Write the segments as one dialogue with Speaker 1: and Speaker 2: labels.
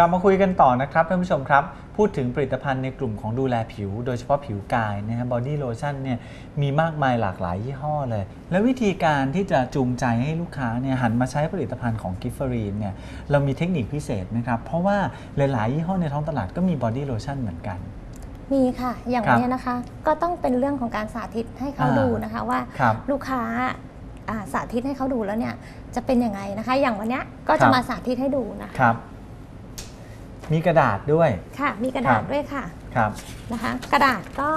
Speaker 1: กลับมาคุยกันต่อนะครับท่านผู้ชมครับ พูดถึงผลิตภัณฑ์ในกลุ่มของดูแลผิว โดยเฉพาะผิวกายนะฮะบอดี้โลชั่นเนี่ยมีมากมายหลากหลายยี่ห้อเลย แล้ววิธีการที่จะจูงใจให้ลูกค้าเนี่ยหันมาใช้ผลิตภัณฑ์ของกิฟเฟอรีนเนี่ยเรามีเทคนิคพิเศษไหมครับ เพราะว่าหลาย ๆ ยี่ห้อในท้องตลาดก็มีบอดี้โลชั่นเหมือนกัน
Speaker 2: มีค่ะ อย่าง
Speaker 1: ครับ
Speaker 2: วันนี้นะคะ ก็ต้องเป็นเรื่องของการสาธิตให้เขา
Speaker 1: อ่า
Speaker 2: ดูนะคะว่า
Speaker 1: ครับ
Speaker 2: ลูกค้าอ่าสาธิตให้เขาดูแล้วเนี่ยจะเป็นยังไงนะคะ อย่างวันเนี้ยก็
Speaker 1: ค
Speaker 2: จะ
Speaker 1: รับ
Speaker 2: มาสาธิตให้ดูนะคะ
Speaker 1: ครับ มีกระดาษด้วย
Speaker 2: ค่ะ มีกระดา
Speaker 1: ครั
Speaker 2: ษ
Speaker 1: บ
Speaker 2: ด้วยค่ะ
Speaker 1: ครับ
Speaker 2: นะคะ กระดาษก็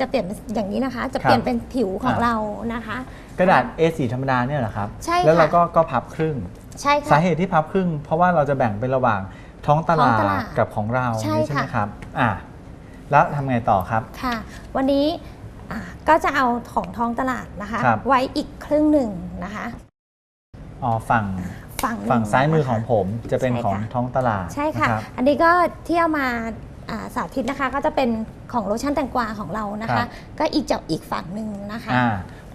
Speaker 2: จะเปลี่ยนเป็นอย่างนี้นะคะ จะ
Speaker 1: ครับ
Speaker 2: เปลี่ยนเป็นผิวของ
Speaker 1: อ่า
Speaker 2: เรานะคะ
Speaker 1: กระดาษ A4 ธรรมดาเนี่ยเหรอครับ
Speaker 2: ใช่
Speaker 1: แล้วเรา
Speaker 2: ค่ะ
Speaker 1: ก็ก็พับครึ่ง
Speaker 2: ใช่
Speaker 1: สา
Speaker 2: ค่ะ
Speaker 1: เหตุที่พับครึ่ง เพราะว่าเราจะแบ่งเป็นระหว่างท้องตลา
Speaker 2: ท้อง
Speaker 1: ด
Speaker 2: ตลาด
Speaker 1: กับของเรา
Speaker 2: ใช่
Speaker 1: นี่ใช่ไหม
Speaker 2: ค่ะ
Speaker 1: ครับอ่าแล้วทำไงต่อครับ
Speaker 2: ค่ะ วันนี้อ่าก็จะเอาของท้องตลาดนะคะ
Speaker 1: ครับ
Speaker 2: ไว้อีกครึ่งหนึ่งนะคะ
Speaker 1: อ๋อฝั่ง
Speaker 2: ฝั่งหนึ่
Speaker 1: ฝั่งซ้ายมือของ
Speaker 2: นะคะ
Speaker 1: ผมจะเป็น
Speaker 2: ใช่
Speaker 1: ของ
Speaker 2: ค่ะ
Speaker 1: ท้องตลาด
Speaker 2: ใช่ค่ะ
Speaker 1: นรับ
Speaker 2: อันนี้ก็ที่เอามาอ่าสาธิตนะคะ ก็จะเป็นของโลชั่นแตงกวาของเรานะ
Speaker 1: ครั
Speaker 2: คะ
Speaker 1: บ
Speaker 2: ก็อีกจากอีกฝั่งหนึ่งนะคะ
Speaker 1: อ่า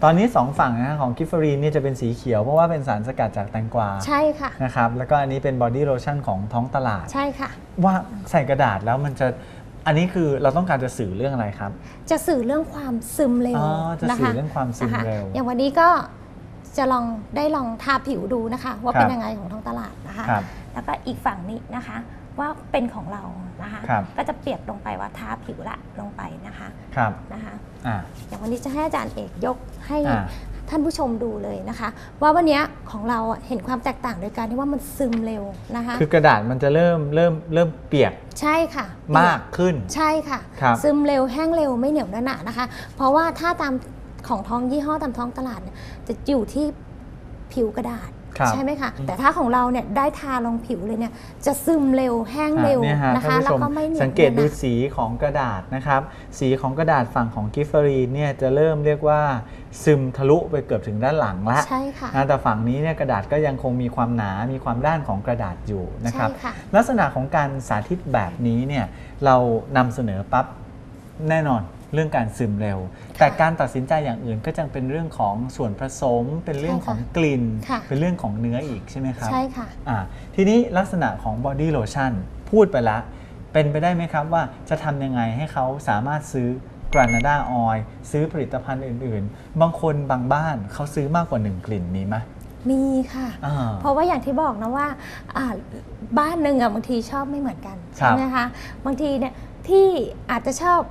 Speaker 1: ตอนนี้สองฝั่งนะฮะของกิฟเฟอรีนเนี่ยจะเป็นสีเขียวเพราะว่าเป็นสารสกัดจากแตงกวา
Speaker 2: ใช่ค่ะ
Speaker 1: นะครับแล้วก็อันนี้เป็นบอดี้โลชั่นของท้องตลาด
Speaker 2: ใช่ค่ะ
Speaker 1: ว่าใส่กระดาษแล้วมันจะอันนี้คือเราต้องการจะสื่อเรื่องอะไรครับ
Speaker 2: จะสื่อเรื่องความซึมเร็ว
Speaker 1: อ๋อจะ
Speaker 2: นะ
Speaker 1: สื่อ
Speaker 2: คะ
Speaker 1: เรื่องความซึม
Speaker 2: นะคะ
Speaker 1: เร็ว
Speaker 2: อย่างวันนี้ก็ จะลองได้ลองทาผิวดูนะคะ ว่า
Speaker 1: ครับ
Speaker 2: เป็นยังไงของท้องตลาดนะคะ
Speaker 1: ครับ
Speaker 2: แล้วก็อีกฝั่งนี้นะคะ ว่าเป็นของเรานะคะ
Speaker 1: ครับ
Speaker 2: ก็จะเปรียบลงไปว่าทาผิวละลงไปนะคะ
Speaker 1: ครับ
Speaker 2: นะคะ
Speaker 1: อ่า
Speaker 2: อย่างวันนี้จะให้อาจารย์เอกยกให้
Speaker 1: อ่า
Speaker 2: ท่านผู้ชมดูเลยนะคะ ว่าวันนี้ของเราอะเห็นความแตกต่างโดยการที่ว่ามันซึมเร็วนะคะ
Speaker 1: คือกระดาษมันจะเริ่มเริ่มเริ่มเปียก
Speaker 2: ใช่ค่ะ
Speaker 1: มากขึ้น
Speaker 2: ใช่ค่ะ
Speaker 1: ครับ
Speaker 2: ซึมเร็วแห้งเร็วไม่เหนียวหนะนะคะ เพราะว่าถ้าตาม ของท้องยี่ห้อตามท้องตลาดเนี่ยจะอยู่ที่ผิวกระดาษ
Speaker 1: ครับ
Speaker 2: ใช่ไหมคะแต่ถ้าของเราเนี่ยได้ทาลงผิวเลยเนี่ยจะซึมเร็วแห้งเร็ว
Speaker 1: อะเนี่ยฮะ
Speaker 2: นะ
Speaker 1: ท่าน
Speaker 2: คะ
Speaker 1: ผู้ชม
Speaker 2: แล้วก็ไม่เหนียว
Speaker 1: สังเกตดู
Speaker 2: หนะ
Speaker 1: สีของกระดาษนะครับ สีของกระดาษฝั่งของกิฟเฟอรีนเนี่ยจะเริ่มเรียกว่าซึมทะลุไปเกือบถึงด้านหลังละ
Speaker 2: ใช่ค่ะ
Speaker 1: นะแต่ฝั่งนี้เนี่ยกระดาษก็ยังคงมีความหนามีความด้านของกระดาษอยู่นะครับ
Speaker 2: ใช่ค่ะ
Speaker 1: ลักษณะของการสาธิตแบบนี้เนี่ยเรานำเสนอปั๊บแน่นอน เรื่องการซึมเร็ว แต่การตัดสินใจอย่างอื่นก็จะเป็นเรื่องของส่วนผสม เป็นเรื่องของกลิ่น
Speaker 2: ค่ะ
Speaker 1: เป็นเรื่องของเนื้ออีกใช่ไหมครับ
Speaker 2: ใช่ค่ะ
Speaker 1: อ่าทีนี้ลักษณะของบอดี้โลชั่นพูดไปแล้วเป็นไปได้ไหมครับว่าจะทำยังไงให้เขาสามารถซื้อกรานาดาออยซื้อผลิตภัณฑ์อื่น ๆ บางคนบางบ้านเขาซื้อมากกว่า1กลิ่นมีไหม
Speaker 2: มีค่ะ
Speaker 1: อ่า
Speaker 2: เพราะว่าอย่างที่บอกนะว่าอ่าบ้านหนึ่งอะบางทีชอบไม่เหมือนกัน
Speaker 1: ครั
Speaker 2: ใช่
Speaker 1: บ
Speaker 2: ไหมคะบางทีเนี่ยพี่อาจจะชอบ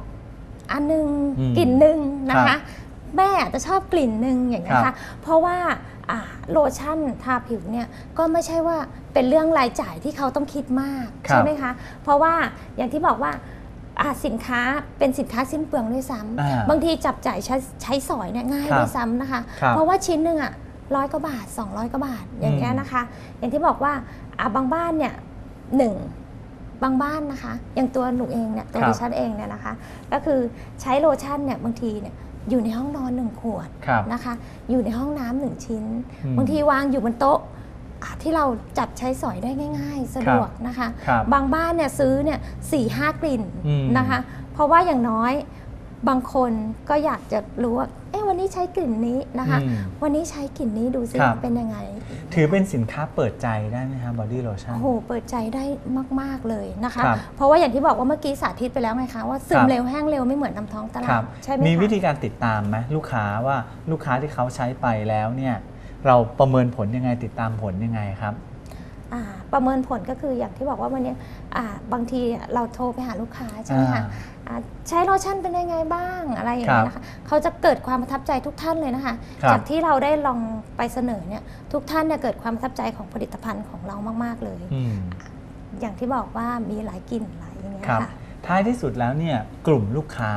Speaker 2: อันหนึง
Speaker 1: อืม
Speaker 2: กลิ่นหนึ่งนะ
Speaker 1: ครั
Speaker 2: คะ
Speaker 1: บ
Speaker 2: แม่อาจจะชอบกลิ่นหนึ่งอย่างนี้ย
Speaker 1: ครั
Speaker 2: ค่ะ
Speaker 1: บ
Speaker 2: เพราะว่าอ่าโลชั่นทาผิวเนี่ยก็ไม่ใช่ว่าเป็นเรื่องรายจ่ายที่เขาต้องคิดมาก
Speaker 1: ครับ
Speaker 2: ใช่ไหมคะ เพราะว่าอย่างที่บอกว่าอ่าสินค้าเป็นสินค้าสิ้นเปลืองด้วยซ้ำ
Speaker 1: อ่า
Speaker 2: บางทีจับจ่ายใช้ใช้สอยเนี่ยง่าย
Speaker 1: ครับ
Speaker 2: ด้วยซ้ำนะคะ
Speaker 1: ครับ
Speaker 2: เพราะว่าชิ้นหนึ่งอะร้อยกว่าบาท 200กว่าบาทอย่างเงี้ย
Speaker 1: อืม
Speaker 2: นะคะ อย่างที่บอกว่าอะบางบ้านเนี่ยหนึ่ง บางบ้านนะคะ อย่างตัวหนูเองเนี่ยตัว
Speaker 1: ครับ
Speaker 2: ดิฉันเองเนี่ยนะคะ ก็คือใช้โลชั่นเนี่ยบางทีเนี่ยอยู่ในห้องนอนหนึ่งขวด
Speaker 1: ครับ
Speaker 2: นะคะ อยู่ในห้องน้ำหนึ่งชิ้น
Speaker 1: อืม
Speaker 2: บางทีวางอยู่บนโต๊ะอะที่เราจับใช้สอยได้ง่าย ๆ สะดวกนะคะ
Speaker 1: ครับ
Speaker 2: บางบ้านเนี่ยซื้อเนี่ยสี่ห้ากลิ่น
Speaker 1: อืม
Speaker 2: นะคะ เพราะว่าอย่างน้อยบางคนก็อยากจะรู้ว่าเอ๊ะวันนี้ใช้กลิ่นนี้นะคะ
Speaker 1: อืม
Speaker 2: วันนี้ใช้กลิ่นนี้ดูซิ
Speaker 1: ครับ
Speaker 2: เป็นยังไง
Speaker 1: ถือเป็นสินค้าเปิดใจได้ไหมครับบอดี้โลชั่น
Speaker 2: โอ้โห เปิดใจได้มาก ๆ เลยนะคะ
Speaker 1: ครับ
Speaker 2: เพราะว่าอย่างที่บอกว่าเมื่อกี้สาธิตไปแล้วไงคะ ว่าซึ
Speaker 1: ค
Speaker 2: ม
Speaker 1: รับ
Speaker 2: เร็วแห้งเร็วไม่เหมือนน้ำท้องตลา
Speaker 1: ครั
Speaker 2: ด
Speaker 1: บ
Speaker 2: ใช่ไหม
Speaker 1: มี
Speaker 2: คะ
Speaker 1: วิธีการติดตามไหมลูกค้าว่าลูกค้าที่เขาใช้ไปแล้วเนี่ยเราประเมินผลยังไงติดตามผลยังไงครับ
Speaker 2: อ่าประเมินผลก็คืออย่างที่บอกว่าวันนี้อ่าบางทีเราโทรไปหาลูกค้าใช่ไหมคะ
Speaker 1: อ่า
Speaker 2: อ่าใช้โลชั่นเป็นยังไงบ้างอะไรอย่าง
Speaker 1: ครั
Speaker 2: เงี้
Speaker 1: บ
Speaker 2: ยนะคะ เขาจะเกิดความประทับใจทุกท่านเลยนะคะ
Speaker 1: ครับ
Speaker 2: จากที่เราได้ลองไปเสนอเนี่ยทุกท่านเนี่ยเกิดความประทับใจของผลิตภัณฑ์ของเรามากๆเลย
Speaker 1: อืม
Speaker 2: อย่างที่บอกว่ามีหลายกลิ่นหลายอย่างเงี้ย
Speaker 1: ครับ
Speaker 2: ค่ะ
Speaker 1: ท้ายที่สุดแล้วเนี่ยกลุ่มลูกค้า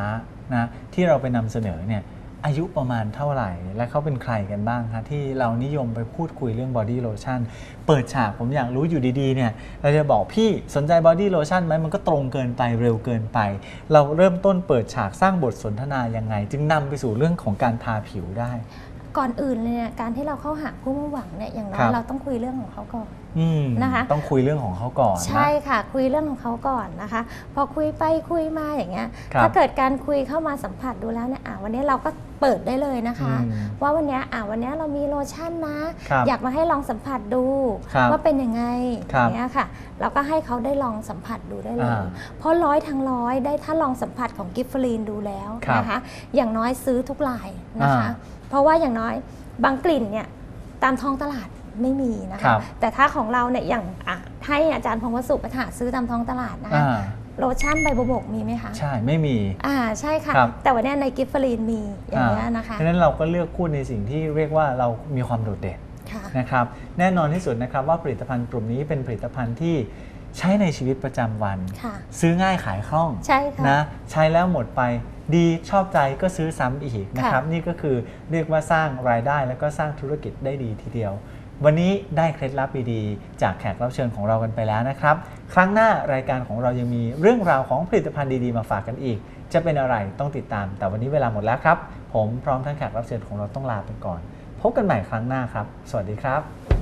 Speaker 1: นะที่เราไปนำเสนอเนี่ย อายุประมาณเท่าไหร่ และเขาเป็นใครกันบ้างคะที่เรานิยมไปพูดคุยเรื่องบอดี้โลชั่นเปิดฉากผมอยากรู้อยู่ดีๆเนี่ยเราจะบอกพี่สนใจบอดี้โลชั่นไหมมันก็ตรงเกินไปเร็วเกินไป เราเริ่มต้นเปิดฉากสร้างบทสนทนายังไง จึงนำไปสู่เรื่องของการทาผิวได้
Speaker 2: ก่อนอื่นเลยเนี่ยการที่เราเข้าหาผู้มุ่งหวังเนี่ยอย่างน้อ
Speaker 1: ครั
Speaker 2: ย
Speaker 1: บ
Speaker 2: เราต้องคุยเรื่องของเขาก่อน
Speaker 1: อืม
Speaker 2: นะคะ
Speaker 1: ต้องคุยเรื่องของเขาก่อนนะ
Speaker 2: ใช่ค่ะคุยเรื่องของเขาก่อนนะคะ พอคุยไปคุยมาอย่างเงี้ย
Speaker 1: ครับ
Speaker 2: ถ้าเกิดการคุยเข้ามาสัมผัสดูแล้วเนี่ยอะวันนี้เราก็เปิดได้เลยนะคะ
Speaker 1: อืม
Speaker 2: ว่าวันเนี้ยอะวันเนี้ยเรามีโลชั่นนะ
Speaker 1: ครับ
Speaker 2: อยากมาให้ลองสัมผัสดู
Speaker 1: ครับ
Speaker 2: ว่าเป็นยังไง
Speaker 1: ค
Speaker 2: อ
Speaker 1: รับ
Speaker 2: ย่างเงี้ยค่ะ เราก็ให้เขาได้ลองสัมผัสดูได้เลย
Speaker 1: อ่า
Speaker 2: เพราะร้อยทั้งร้อยได้ถ้าลองสัมผัสของกิฟฟรีนดูแล้ว
Speaker 1: ครับ
Speaker 2: นะคะ อย่างน้อยซื้อทุกลายนะคะ
Speaker 1: อ่า
Speaker 2: เพราะว่าอย่างน้อยบางกลิ่นเนี่ยตามท้องตลาดไม่มีนะ
Speaker 1: ครั
Speaker 2: คะ
Speaker 1: บ
Speaker 2: แต่ถ้าของเราเนี่ยอย่างอะให้อาจารย์พงศ์วสุไปหาซื้อตามท้องตลาดนะคะ
Speaker 1: อ่า
Speaker 2: โลชั่นใบบัวบกมีไหมคะ
Speaker 1: ใช่ไม่มี
Speaker 2: อ่าใช่ค่ะ
Speaker 1: ครับ
Speaker 2: แต่วันเนี้ยในกิฟฟรีนมีอย่างเงี้ยนะคะ
Speaker 1: เพราะฉะนั้นเราก็เลือกพูดในสิ่งที่เรียกว่าเรามีความโดดเด่น
Speaker 2: ค่ะ
Speaker 1: นะครับแน่นอนที่สุดนะครับว่าผลิตภัณฑ์กลุ่มนี้เป็นผลิตภัณฑ์ที่ ใช้ในชีวิตประจำวัน
Speaker 2: ค่ะ
Speaker 1: ซื้อง่ายขายคล่อง
Speaker 2: ใช่ค่ะ
Speaker 1: นะใช้แล้วหมดไปดีชอบใจก็ซื้อซ้ำอีกนะครับ นี่ก็คือเรียกว่าสร้างรายได้แล้วก็สร้างธุรกิจได้ดีทีเดียว วันนี้ได้เคล็ดลับดีๆจากแขกรับเชิญของเรากันไปแล้วนะครับ ครั้งหน้ารายการของเรายังมีเรื่องราวของผลิตภัณฑ์ดีๆมาฝากกันอีก จะเป็นอะไรต้องติดตาม แต่วันนี้เวลาหมดแล้วครับ ผมพร้อมทั้งแขกรับเชิญของเราต้องลาไปก่อน พบกันใหม่ครั้งหน้าครับ สวัสดีครับ